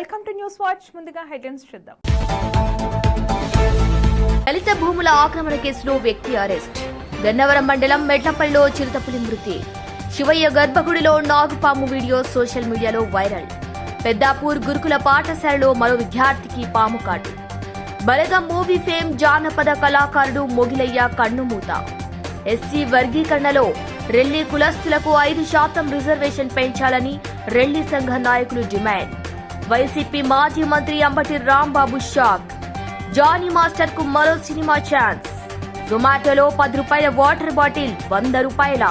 Welcome to news watch. ముందుగా headlines చూద్దాం. దళిత భూముల ఆక్రమణ కేసులో వ్యక్తి అరెస్ట్. గన్నవరం మండలం మెట్లపల్లిలో చిరుతపులి మృతి. శివయ్య గర్భగుడిలో నాగుపాము వీడియో సోషల్ మీడియాలో వైరల్. పెద్దాపూర్ గురుకుల పాఠశాలలో మరో విద్యార్థికి పాము కాటు. బలగం మూవీ ఫేమ్ జానపద కళాకారుడు మొగిలయ్య కన్నుమూత ఎస్సీ వర్గీకరణలో రెల్లి కులస్తులకు ఐదు శాతం రిజర్వేషన్ పెంచాలని రెల్లి సంఘ నాయకులు డిమాండ్. వైసీపీ మాజీ మంత్రి అంబటి రాంబాబు షాక్. జానీ మాస్టర్కు మరో సినిమా ఛాన్స్. జొమాటోలో పది రూపాయల వాటర్ బాటిల్ వంద రూపాయల.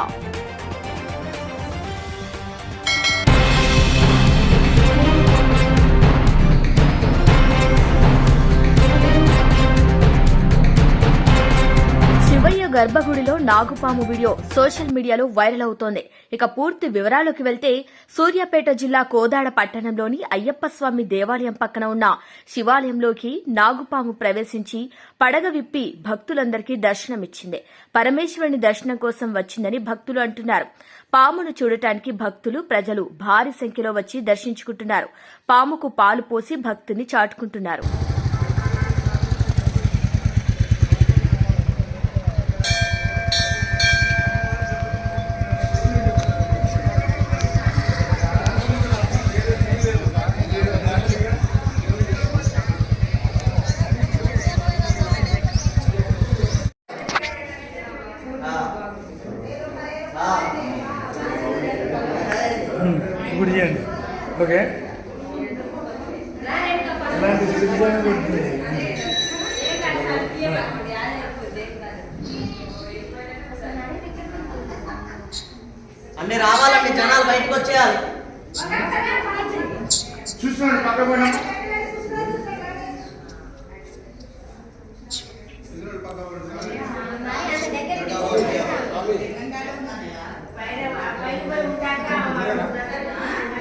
గర్భగుడిలో నాగుపాము వీడియో సోషల్ మీడియాలో వైరల్ అవుతోంది. ఇక పూర్తి వివరాల్లోకి వెళ్తే సూర్యాపేట జిల్లా కోదాడ పట్టణంలోని అయ్యప్ప స్వామి దేవాలయం పక్కన ఉన్న శివాలయంలోకి నాగుపాము ప్రవేశించి పడగ విప్పి భక్తులందరికీ దర్శనమిచ్చింది. పరమేశ్వరుని దర్శనం కోసం వచ్చిందని భక్తులు అంటున్నారు. పామును చూడటానికి భక్తులు ప్రజలు భారీ సంఖ్యలో వచ్చి దర్శించుకుంటున్నారు. పాముకు పాలు పోసి భక్తుని చాటుకుంటున్నారు. ఓకే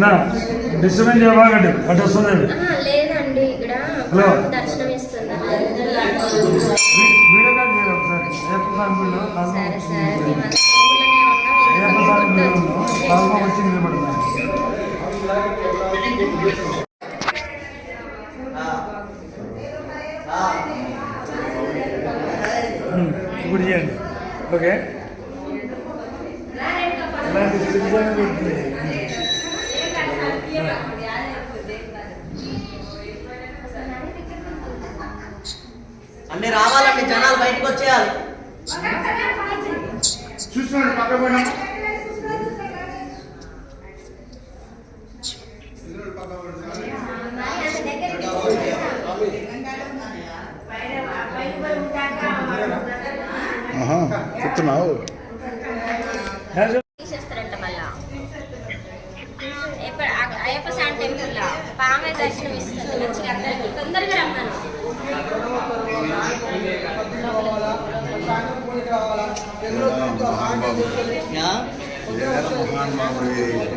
అన్నా డిస్టర్బెన్స్ చేయబాగండి అటు వస్తుంది లేదండి ఇక్కడ హలో. దర్శనం ఇస్తుందా వీడియో కాల్ చేయాలి ఒకసారి. గుడిలో వచ్చింది. కాల్మ వచ్చి నిలబడుతున్నాయి. ఇప్పుడు చేయండి. ఓకే? చూసుకోండి పక్క పోయినా. చెప్తున్నావు. மாண்பா வருகிறேன்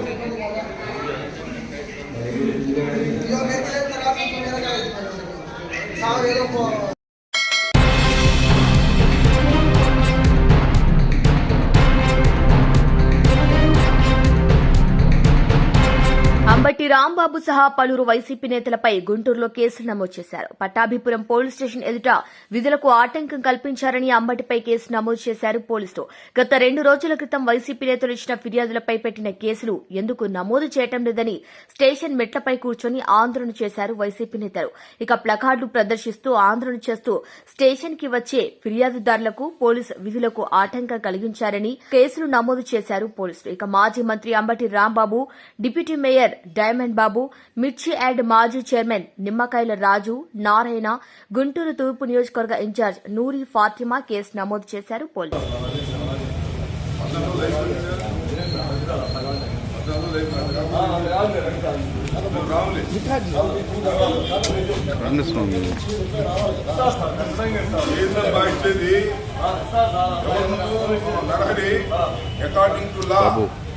రాంబాబు సహా పలువురు వైసీపీ నేతలపై గుంటూరులో కేసులు నమోదు చేశారు. పట్టాభిపురం పోలీస్ స్టేషన్ ఎదుట విధులకు ఆటంకం కల్పించారని అంబటిపై కేసు నమోదు చేశారు పోలీసులు. గత రెండు రోజుల క్రితం వైసీపీ నేతలు ఇచ్చిన ఫిర్యాదులపై పెట్టిన కేసులు ఎందుకు నమోదు చేయటం లేదని స్టేషన్ మెట్లపై కూర్చొని ఆందోళన చేశారు వైసీపీ నేతలు. ఇక ప్లకార్డులు ప్రదర్శిస్తూ ఆందోళన చేస్తూ స్టేషన్కి వచ్చే ఫిర్యాదుదారులకు పోలీసు విధులకు ఆటంకం కలిగించారని కేసులు నమోదు చేశారు పోలీసులు. ఇక మాజీ మంత్రి Ambati Rambabu deputy mayor Diamond Babu మిర్చి యాడ్ మాజీ చైర్మన్ నిమ్మకాయల రాజు నారాయణ గుంటూరు తూర్పు నియోజకవర్గ ఇన్ఛార్జ్ నూరి ఫాతిమా కేసు నమోదు చేశారు పోలీసులు.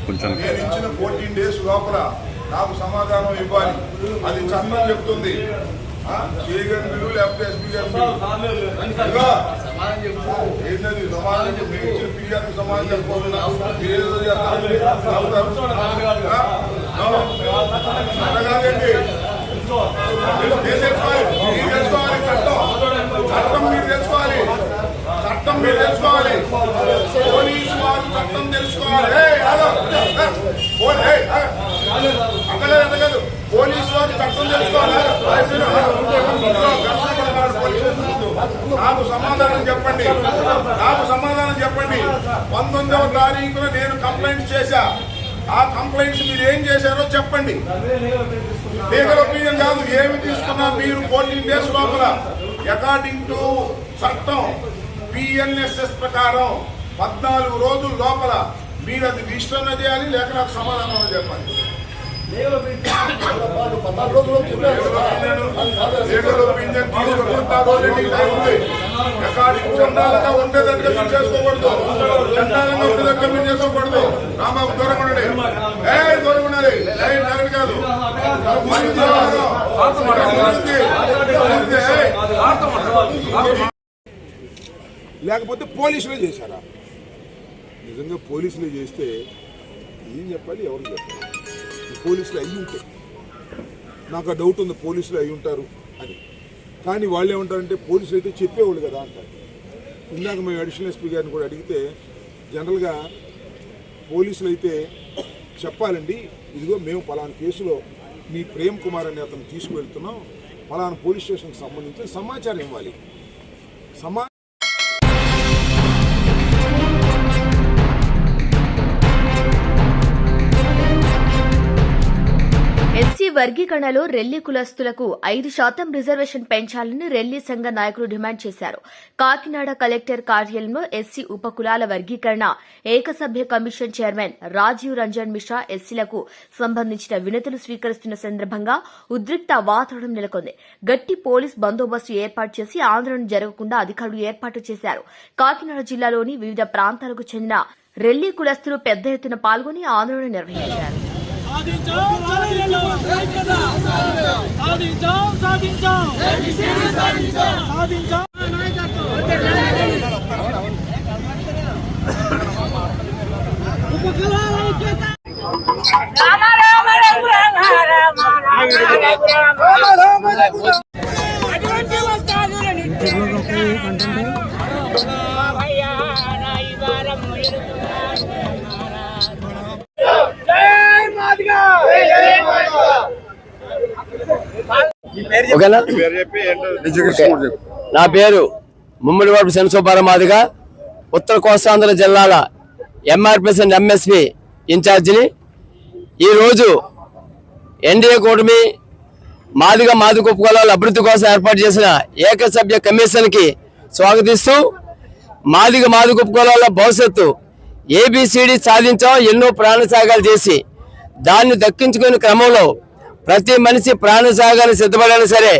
కొంచెం నేను ఇచ్చిన ఫోర్టీన్ డేస్ లోపల నాకు సమాధానం ఇవ్వాలి. అది చట్టం చెప్తుంది. లేకపోతే ఎస్పీ ఏంటది? సమాధానం చెప్పు. ఇచ్చిన సమాధానం చెప్పుకోకుండా చేస్తారండి. మీరు తెలుసుకోవాలి. చట్టం. చట్టం మీరు తెలుసుకోవాలి. చట్టం మీరు తెలుసుకోవాలి. పోలీసు వారు చట్టం తెలుసుకోవాలి. అంతలేదు పోలీసు వారు చట్టం పోలీసు నాకు సమాధానం చెప్పండి నాకు సమాధానం చెప్పండి పంతొమ్మిదవ తారీఖున నేను కంప్లైంట్ చేశా ఆ కంప్లైంట్స్ మీరు ఏం చేశారో చెప్పండి లీగల్ ఒపీనియన్ కాదు ఏమి తీసుకున్నా మీరు ఫోర్టీన్ డేస్ లోపల అకార్డింగ్ టు చట్టం పిఎన్ఎస్ఎస్ ప్రకారం పద్నాలుగు రోజుల లోపల మీరు అది రిజిస్టర్ చేయాలి లేక నాకు సమాధానం చెప్పాలి చండాలంగా ఉండేదట్టుగా మీరు చేసుకోకూడదు. చండాలంగా ఉండేదట్టుగా మీరు చేసుకోకూడదు. దూరం ఉండండి. ఏ దూరం ఉండాలి లైన్ కాదు లేకపోతే పోలీసులే చేశారా? నిజంగా పోలీసులే చేస్తే ఏం చెప్పాలి? ఎవరు చెప్పాలి? పోలీసులు అయ్యి ఉంటాయి నాకు ఆ డౌట్ ఉంది పోలీసులు అయి ఉంటారు అని. కానీ వాళ్ళు ఏమంటారంటే పోలీసులు అయితే చెప్పేవాళ్ళు కదా అంటారు. ఇందాక మేము అడిషనల్ ఎస్పీ గారిని కూడా అడిగితే జనరల్గా పోలీసులు అయితే చెప్పాలండి ఇదిగో మేము పలానా కేసులో మీ ప్రేమ్ కుమార్ అనే అతను తీసుకువెళ్తున్నాం పలానా పోలీస్ స్టేషన్కి సంబంధించిన సమాచారం ఇవ్వాలి. సమా వర్గీకరణలో రెల్లి కులస్తులకు ఐదు శాతం రిజర్వేషన్ పెంచాలని రెల్లి సంఘ నాయకులు డిమాండ్ చేశారు. కాకినాడ కలెక్టర్ కార్యాలయంలో ఎస్సీ ఉప కులాల వర్గీకరణ ఏకసభ్య కమిషన్ చైర్మన్ రాజీవ్ రంజన్ మిశ్రా ఎస్సీలకు సంబంధించిన వినతులు స్వీకరిస్తున్న సందర్భంగా ఉద్రిక్త వాతావరణం నెలకొంది. గట్టి పోలీస్ బందోబస్తు ఏర్పాటు చేసి ఆందోళన జరగకుండా అధికారులు ఏర్పాటు చేశారు. కాకినాడ జిల్లాలోని వివిధ ప్రాంతాలకు చెందిన రెల్లి కులస్తులు పెద్ద ఎత్తున పాల్గొని ఆందోళన నిర్వహించారు. సాధించాం సాధించాం సాధించాం ఉపకులాల ఐక్యత అటువంటి ఓకేనా? నా పేరు ముమ్మడివాడు శనసోపార మాదిగ ఉత్తర కోస్తాంధ్ర జిల్లాల ఎంఆర్పిఎస్ అండ్ ఎంఎస్పి ఇన్ఛార్జిని. ఈరోజు ఎన్డీఏ కూటమి మాదిగ మాదిగ ఉపకులాల అభివృద్ధి కోసం ఏర్పాటు చేసిన ఏకసభ్య కమిషన్కి స్వాగతిస్తూ మాదిగ మాదిగ ఉపకులాల భవిష్యత్తు ఏబిసిడి సాధించాం ఎన్నో ప్రాణత్యాగాలు చేసి దాన్ని దక్కించుకునే క్రమంలో ప్రతి మనిషి ప్రాణత్యాగాన్ని సిద్ధపడాలి సరే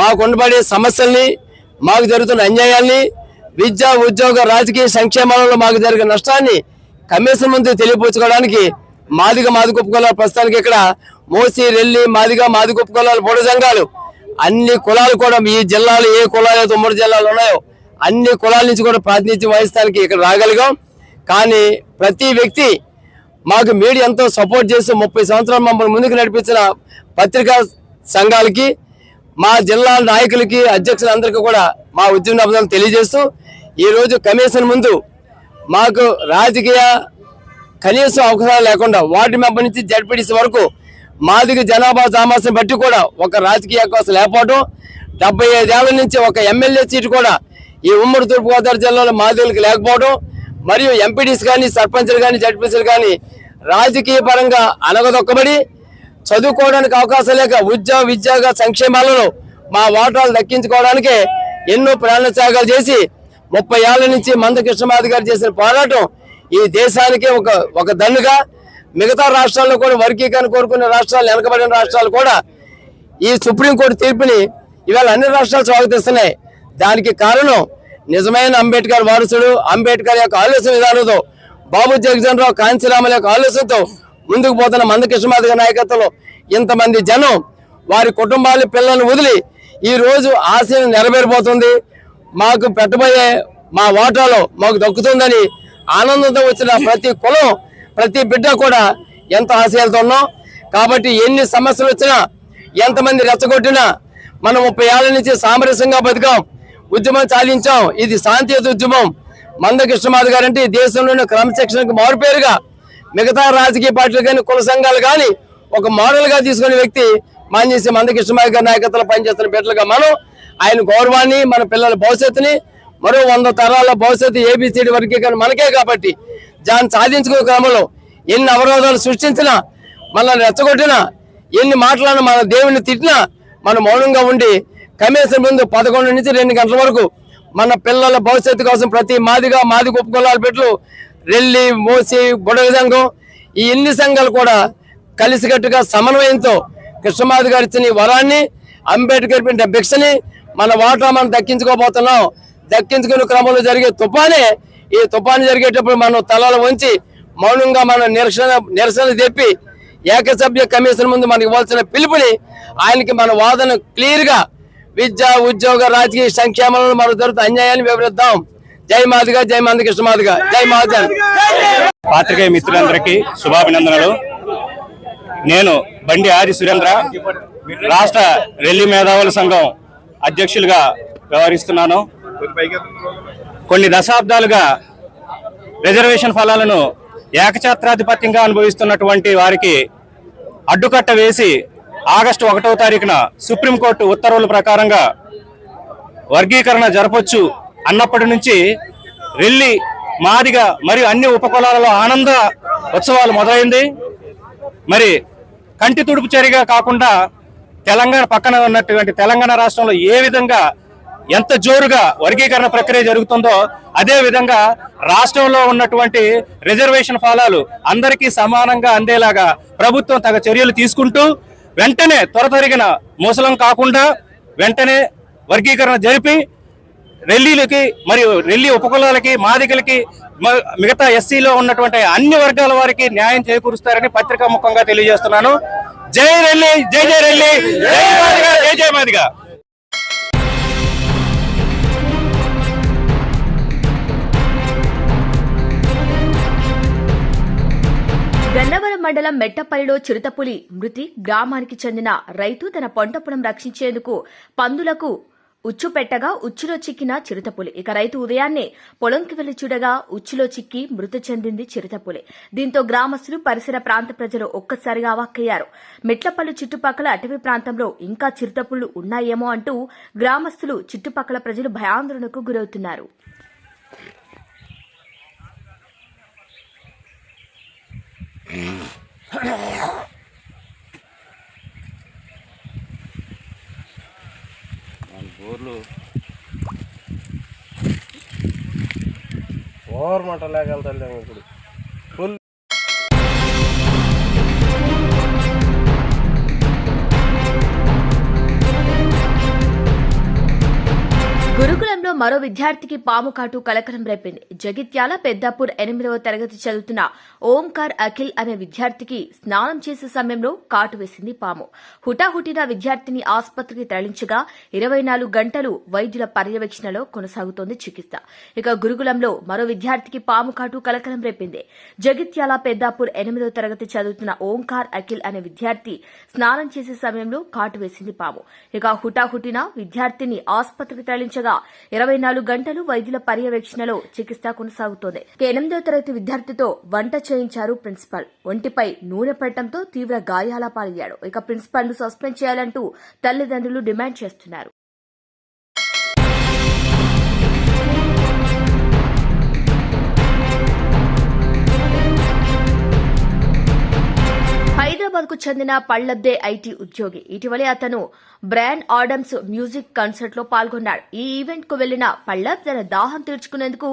మాకు ఉండబడే సమస్యల్ని మాకు జరుగుతున్న అన్యాయాల్ని విద్య ఉద్యోగ రాజకీయ సంక్షేమాలలో మాకు జరిగిన నష్టాన్ని కమిషన్ ముందు తెలియపరచుకోవడానికి మాదిగ మాది ఉపకులాల ప్రస్తుతానికి ఇక్కడ మోసి రెల్లి మాదిగ మాది ఉపకులాల పొడ సంఘాలు. అన్ని కులాలు కూడా ఈ జిల్లాలు ఏ కులాలు తొమ్మిది జిల్లాలు ఉన్నాయో అన్ని కులాల నుంచి కూడా ప్రాతినిధ్యం వహిస్తానికి ఇక్కడ రాగలిగాం. కానీ ప్రతి వ్యక్తి మాకు మీడియా ఎంతో సపోర్ట్ చేస్తూ ముప్పై సంవత్సరాలు మమ్మల్ని ముందుకు నడిపించిన పత్రికా సంఘాలకి మా జిల్లా నాయకులకి అధ్యక్షులందరికీ కూడా మా ఉద్యమ తెలియజేస్తూ ఈరోజు కమిషన్ ముందు మాకు రాజకీయ కనీసం అవకాశాలు లేకుండా వార్డు మెంబర్ నుంచి జడ్పీటీసీ వరకు మాదిగ జనాభా సామర్థ్యం బట్టి కూడా ఒక రాజకీయ అవకాశం లేకపోవడం డెబ్బై ఐదేళ్ళ నుంచి ఒక ఎమ్మెల్యే సీటు కూడా ఈ ఉమ్మడి తూర్పుగోదావరి జిల్లాలో మాదిగలకు లేకపోవడం మరియు ఎంపీటీస్ కానీ సర్పంచ్లు కానీ జడ్పీసీలు కానీ రాజకీయ పరంగా అనగదొక్కబడి చదువుకోవడానికి అవకాశం లేక ఉద్యోగ విద్యోగ సంక్షేమాలను మా వాటాలు దక్కించుకోవడానికే ఎన్నో ప్రాణత్యాగాలు చేసి ముప్పై ఏళ్ళ నుంచి మంద కృష్ణమాధి గారు చేసిన పోరాటం ఈ దేశానికి ఒక ఒక దన్నుగా. మిగతా రాష్ట్రాల్లో కూడా వర్గీకరణ కోరుకునే రాష్ట్రాలు వెనకబడిన రాష్ట్రాలు కూడా ఈ సుప్రీంకోర్టు తీర్పుని ఇవాళ అన్ని రాష్ట్రాలు స్వాగతిస్తున్నాయి. దానికి కారణం నిజమైన అంబేద్కర్ వారసుడు. అంబేద్కర్ యొక్క ఆలోచన విధానంతో బాబు జగజన్ రావు కాంచీరాముల యొక్క ఆలోచనతో ముందుకు పోతున్న మందకృష్ణమాధ గారి నాయకత్వంలో ఇంతమంది జనం వారి కుటుంబాలు పిల్లలను వదిలి ఈరోజు ఆశయం నెరవేరిపోతుంది మాకు పెట్టబోయే మా వాటాలో మాకు దక్కుతుందని ఆనందంతో వచ్చిన ప్రతి కులం ప్రతి బిడ్డ కూడా ఎంత ఆశయాలతో ఉన్నాం కాబట్టి ఎన్ని సమస్యలు వచ్చినా ఎంతమంది రెచ్చగొట్టినా మనం ముప్పై ఏళ్ళ నుంచి సామరస్యంగా బతికాం. ఉద్యమం చాలించాం ఇది శాంతియుత ఉద్యమం. మందకృష్ణమాధ గారంటే ఈ దేశంలోని క్రమశిక్షణకు మారుపేరుగా మిగతా రాజకీయ పార్టీలు కానీ కుల సంఘాలు కానీ ఒక మోడల్గా తీసుకునే వ్యక్తి మాన్యసి మందకృష్ణమాధ గారి నాయకత్వంలో పనిచేస్తున్న బిడ్డలుగా మనం. ఆయన గౌరవాన్ని మన పిల్లల భవిష్యత్తుని మరో వంద తరాల భవిష్యత్తు ఏబిసిడి వర్గీకరణ మనకే కాబట్టి దాన్ని సాధించుకునే క్రమంలో ఎన్ని అవరోధాలు సృష్టించినా మనల్ని రెచ్చగొట్టినా ఎన్ని మాటలను మన దేవుణ్ణి తిట్టినా మనం మౌనంగా ఉండి కమిషన్ ముందు పదకొండు నుంచి రెండు గంటల వరకు మన పిల్లల భవిష్యత్తు కోసం ప్రతి మాదిగా మాది కుప్పకొల్లాల పెట్లు రెల్లి మోసి బుడగ సంఘం ఈ ఎన్ని సంఘాలు కూడా కలిసికట్టుగా సమన్వయంతో కృష్ణమాధి గారు ఇచ్చిన వరాన్ని అంబేద్కర్ పెట్టిన భిక్షని మన వాటా మనం దక్కించుకోబోతున్నాం. దక్కించుకునే క్రమంలో జరిగే తుఫానే ఈ తుఫాను జరిగేటప్పుడు మనం తలలు వంచి మౌనంగా మనం నిరసన నిరసన తెప్పి ఏకసభ్య కమిషన్ ముందు మనకి ఇవ్వాల్సిన పిలుపుని ఆయనకి మన వాదన క్లియర్గా విద్య ఉద్యోగ రాజకీయ సంక్షేమాలను మనం జరుగుతున్న అన్యాయాన్ని వివరిద్దాం. జై మాదిగా జై మంది కృష్ణమాదిగా జై మహాజన్ పాత్రికేయ మిత్రులందరికీ శుభాభినందనలు. నేను బండి ఆది సురేంద్ర రాష్ట్ర రెల్లి మేధావుల సంఘం అధ్యక్షులుగా వ్యవహరిస్తున్నాను. కొన్ని దశాబ్దాలుగా రిజర్వేషన్ ఫలాలను ఏకఛాత్రాధిపత్యంగా అనుభవిస్తున్నటువంటి వారికి అడ్డుకట్ట వేసి ఆగస్టు ఒకటవ తారీఖున సుప్రీంకోర్టు ఉత్తర్వుల ప్రకారంగా వర్గీకరణ జరపొచ్చు అన్నప్పటి నుంచి రెల్లి మాదిగ మరియు అన్ని ఉపకులాలలో ఆనంద ఉత్సవాలు మొదలైంది. మరి కంటి తుడుపు చర్యగా కాకుండా తెలంగాణ పక్కన ఉన్నటువంటి తెలంగాణ రాష్ట్రంలో ఏ విధంగా ఎంత జోరుగా వర్గీకరణ ప్రక్రియ జరుగుతుందో అదే విధంగా రాష్ట్రంలో ఉన్నటువంటి రిజర్వేషన్ ఫలాలు అందరికీ సమానంగా అందేలాగా ప్రభుత్వం తగ చర్యలు తీసుకుంటూ వెంటనే త్వర తరిగిన మోసలం కాకుండా వెంటనే వర్గీకరణ జరిపి రెల్లీలకి మరియు రెల్లి ఉపకులాలకి మాదిగలకి మిగతా ఎస్సీలో ఉన్నటువంటి అన్ని వర్గాల వారికి న్యాయం చేకూరుస్తారని పత్రికా ముఖంగా తెలియజేస్తున్నాను. జై రెల్లి జై జై రెల్లి జై మాదిగా జై జై మాదిగ. గన్నవరం మండలం మెట్టపల్లిలో చిరుతపులి మృతి గ్రామానికి చెందిన రైతు తన పంట పొలం రక్షించేందుకు పందులకు ఉచ్చు పెట్టగా ఉచ్చులో చిక్కిన చిరుతపులి. ఇక రైతు ఉదయాన్నే పొలంకి వెళ్ళి చూడగా ఉచ్చులో చిక్కి మృతి చెందింది చిరుతపులి. దీంతో గ్రామస్తులు పరిసర ప్రాంత ప్రజలు ఒక్కసారిగా అవాక్కయ్యారు. మెట్లపల్లి చుట్టుపక్కల అటవీ ప్రాంతంలో ఇంకా చిరుతపుళ్ళు ఉన్నాయేమో అంటూ గ్రామస్తులు చుట్టుపక్కల ప్రజలు భయాందోళనకు గురవుతున్నారు. గవర్నమెంట్ లేకెళ్తాను ఇప్పుడు. సమీపంలో మరో విద్యార్థికి పాము కాటు కలకలం రేపింది. జగిత్యాల పెద్దాపూర్ ఎనిమిదవ తరగతి చదువుతున్న ఓంకార్ అఖిల్ అనే విద్యార్థికి స్నానం చేసే సమయంలో కాటు వేసింది పాము. హుటాహుటిన విద్యార్థిని ఆసుపత్రికి తరలించగా ఇరవై నాలుగు గంటలు వైద్యుల పర్యవేక్షణలో కొనసాగుతోంది చికిత్స. ఇక గురుకులంలో మరో విద్యార్థికి పాము కాటు కలకలం రేపింది. జగిత్యాల పెద్దాపూర్ ఎనిమిదవ తరగతి చదువుతున్న ఓంకార్ అఖిల్ అనే విద్యార్థి స్నానం చేసే సమయంలో కాటు వేసింది పాము. ఇక హుటాహుటిన విద్యార్థిని ఆసుపత్రికి తరలించగా ఇరవై నాలుగు గంటలు వైద్యుల పర్యవేక్షణలో చికిత్స కొనసాగుతోంది. ఎనిమిదో తరగతి విద్యార్థితో వంట చేయించారు ప్రిన్సిపాల్. ఒంటిపై నూనె పడటంతో తీవ్ర గాయాల పాలయ్యాడు. ఇక ప్రిన్సిపాల్ను సస్పెండ్ చేయాలంటూ తల్లిదండ్రులు డిమాండ్ చేస్తున్నారు. హైదరాబాద్కు చెందిన పళ్ళబ్దే ఐటీ ఉద్యోగి. ఇటీవలే అతను బ్రాండ్ ఆడమ్స్ మ్యూజిక్ కన్సర్ట్లో పాల్గొన్నాడు. ఈ ఈవెంట్కు వెళ్ళిన పళ్ళబ్ తన దాహం తీర్చుకునేందుకు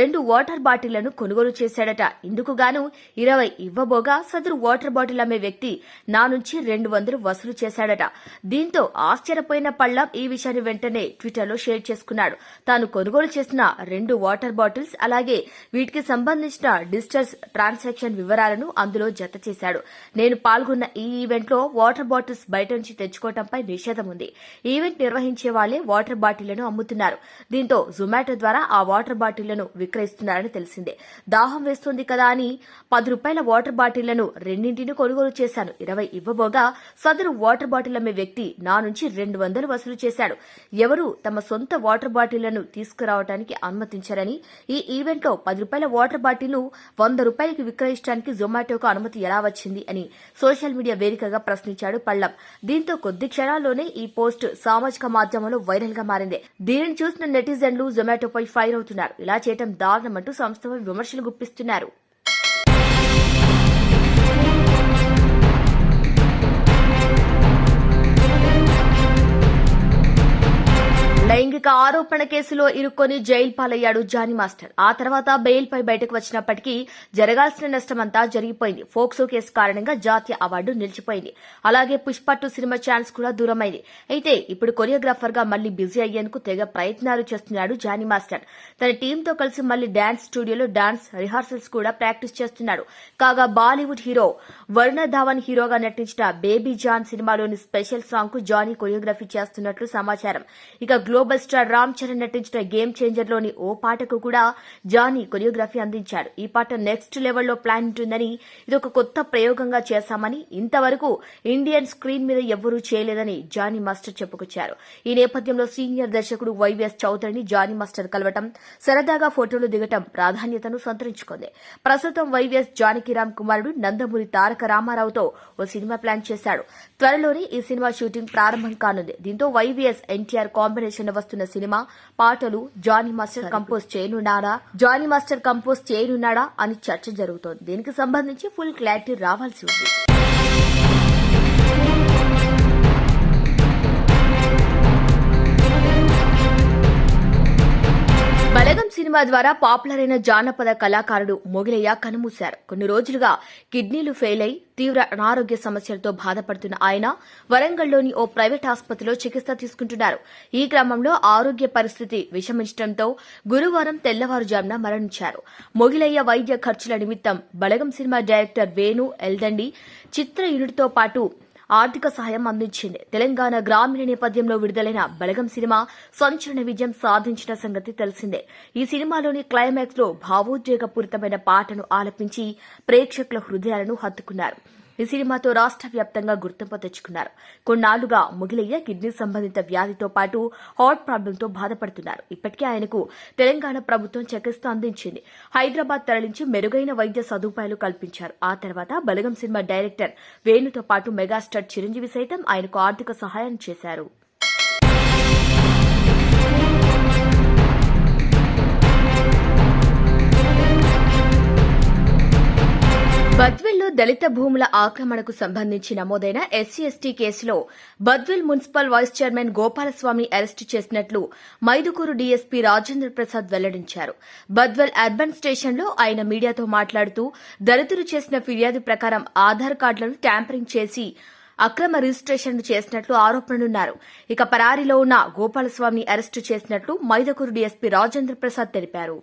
రెండు వాటర్ బాటిళ్ళను కొనుగోలు చేశాడట. ఇందుకు గాను ఇరవై ఇవ్వబోగా సదరు వాటర్ బాటిల్ అమ్మే వ్యక్తి నా నుంచి రెండు వందలు వసూలు చేశాడట. దీంతో ఆశ్చర్యపోయిన పళ్ళబ్ ఈ విషయాన్ని వెంటనే ట్విట్టర్లో షేర్ చేసుకున్నాడు. తాను కొనుగోలు చేసిన రెండు వాటర్ బాటిల్స్ అలాగే వీటికి సంబంధించిన డిజిటల్ ట్రాన్సాక్షన్ వివరాలను అందులో జత చేశాడు. నేను పాల్గొన్న ఈ ఈవెంట్లో వాటర్ బాటిల్స్ బయట నుంచి తెచ్చుకోవడంపై నిషేధం ఉంది. ఈవెంట్ నిర్వహించే వాళ్ళే వాటర్ బాటిళ్ళను అమ్ముతున్నారు. దీంతో జొమాటో ద్వారా ఆ వాటర్ బాటిళ్ళను విక్రయిస్తున్నారని తెలిసిందే. దాహం వేస్తుంది కదా అని పది రూపాయల వాటర్ బాటిళ్ళను రెండింటిని కొనుగోలు చేశాను. ఇరవై ఇవ్వబోగా సదరు వాటర్ బాటిల్ అమ్మే వ్యక్తి నా నుంచి రెండు వందలు వసూలు చేశాడు. ఎవరు తమ సొంత వాటర్ బాటిళ్ళను తీసుకురావడానికి అనుమతించారని ఈ ఈవెంట్లో పది రూపాయల వాటర్ బాటిల్ వంద రూపాయలకి విక్రయించడానికి జొమాటోకు అనుమతి ఎలా వచ్చింది అని సోషల్ మీడియా వేదికగా ప్రశ్నించాడు పళ్ళం దీంతో కొద్ది క్షణాల్లోనే ఈ పోస్ట్ సామాజిక మాధ్యమంలో వైరల్గా మారింది. దీనిని చూసిన నెటిజన్లు జొమాటోపై ఫైర్ అవుతున్నారు. ఇలా చేయడం దారుణమంటూ సంస్థపై విమర్శలు గుప్పిస్తున్నారు. లైంగిక ఆరోపణ కేసులో ఇరుక్కొని జైలు పాలయ్యాడు జానీ మాస్టర్. ఆ తర్వాత బెయిల్ పై బయటకు వచ్చినప్పటికీ జరగాల్సిన నష్టమంతా జరిగిపోయింది. ఫోక్సో కేసు కారణంగా జాతీయ అవార్డు నిలిచిపోయింది. అలాగే పుష్ప టూ సినిమా ఛాన్స్ కూడా దూరమైంది. అయితే ఇప్పుడు కొరియోగ్రాఫర్గా మళ్ళీ బిజీ అయ్యేందుకు తెగ ప్రయత్నాలు చేస్తున్నాడు జానీ మాస్టర్. తన టీంతో కలిసి మళ్ళీ డాన్స్ స్టూడియోలో డాన్స్ రిహార్సల్స్ కూడా ప్రాక్టీస్ చేస్తున్నాడు. కాగా బాలీవుడ్ హీరో వరుణ ధావన్ హీరోగా నటించిన బేబీ జాన్ సినిమాలోని స్పెషల్ సాంగ్కు జానీ కొరియోగ్రఫీ చేస్తున్నట్లు సమాచారం. ఇక గ్లోబల్ స్టార్ రామ్ చరణ్ నటించిన గేమ్ చేంజర్లోని ఓ పాటకు కూడా జానీ కొరియోగ్రఫీ అందించాడు ఈ పాట నెక్స్ట్ లెవెల్లో ప్లాన్ ఉంటుందని ఇది ఒక కొత్త ప్రయోగంగా చేశామని ఇంతవరకు ఇండియన్ స్క్రీన్ మీద ఎవ్వరూ చేయలేదని జానీ మాస్టర్ చెప్పుకొచ్చారు. ఈ నేపథ్యంలో సీనియర్ దర్శకుడు వైవిఎస్ చౌదరిని జానీ మాస్టర్ కలవటం సరదాగా ఫోటోలు దిగటం ప్రాధాన్యతను సంతరించుకుంది. ప్రస్తుతం వైవిఎస్ జానకిరామ్ కుమారుడు నందమూరి తారక రామారావుతో ఓ సినిమా ప్లాన్ చేశాడు. త్వరలోనే ఈ సినిమా షూటింగ్ ప్రారంభం కానుంది. దీంతో వైవిఎస్ ఎన్టీఆర్ కాంబినేషన్ వస్తున్న సినిమా పాటలు జానీ మాస్టర్ కంపోజ్ చేయనున్నాడా? జానీ మాస్టర్ కంపోజ్ చేయనున్నాడా అని చర్చ జరుగుతోంది. దీనికి సంబంధించి ఫుల్ క్లారిటీ రావాల్సి ఉంది. సినిమా ద్వారా పాపులర్ అయిన జానపద కళాకారుడు మొగిలయ్య కనుమూశారు. కొన్ని రోజులుగా కిడ్నీలు ఫెయిల్ అయి తీవ్ర అనారోగ్య సమస్యలతో బాధపడుతున్న ఆయన వరంగల్లోని ఓ ప్రైవేట్ ఆసుపత్రిలో చికిత్స తీసుకుంటున్నారు. ఈ క్రమంలో ఆరోగ్య పరిస్థితి విషమించడంతో గురువారం తెల్లవారుజామున మరణించారు. మొగిలయ్య వైద్య ఖర్చుల నిమిత్తం బలగం సినిమా డైరెక్టర్ వేణు ఎల్దండి చిత్ర యూనిట్తో పాటు ఆర్థిక సహాయం అందించింది. తెలంగాణ గ్రామీణ నేపథ్యంలో విడుదలైన బలగం సినిమా సంచలన విజయం సాధించిన సంగతి తెలిసిందే. ఈ సినిమాలోని క్లైమాక్స్లో భావోద్వేగపూరితమైన పాటను ఆలపించి ప్రేక్షకుల హృదయాలను హత్తుకున్నారు. ఈ సినిమాతో రాష్ట్ర వ్యాప్తంగా గుర్తింపు తెచ్చుకున్నారు. కొన్నాళ్ళుగా ముగిలయ్య కిడ్నీ సంబంధిత వ్యాధితో పాటు హార్ట్ ప్రాబ్లంతో బాధపడుతున్నారు. ఇప్పటికే ఆయనకు తెలంగాణ ప్రభుత్వం చికిత్స అందించింది. హైదరాబాద్ తరలించి మెరుగైన వైద్య సదుపాయాలు కల్పించారు. ఆ తర్వాత బలగం సినిమా డైరెక్టర్ వేణుతో పాటు మెగాస్టార్ చిరంజీవి సైతం ఆయనకు ఆర్థిక సహాయం చేశారు. బద్వెల్లో దళిత భూముల ఆక్రమణకు సంబంధించి నమోదైన ఎస్సీ ఎస్టీ కేసులో Badvel municipal vice chairman Gopalaswamy arrest చేసినట్లు మైదుకూరు డీఎస్పీ రాజేంద్ర ప్రసాద్ వెల్లడించారు. బద్వెల్ అర్బన్ స్టేషన్లో ఆయన మీడియాతో మాట్లాడుతూ దళితులు చేసిన ఫిర్యాదు ప్రకారం ఆధార్ కార్డులను ట్యాంపరింగ్ చేసి అక్రమ రిజిస్ట్రేషన్ చేసినట్లు ఆరోపణలున్నారు. ఇక పరారీలో ఉన్న గోపాలస్వామిని అరెస్టు చేసినట్లు మైదకూరు డీఎస్పీ రాజేంద్ర ప్రసాద్ తెలిపారు.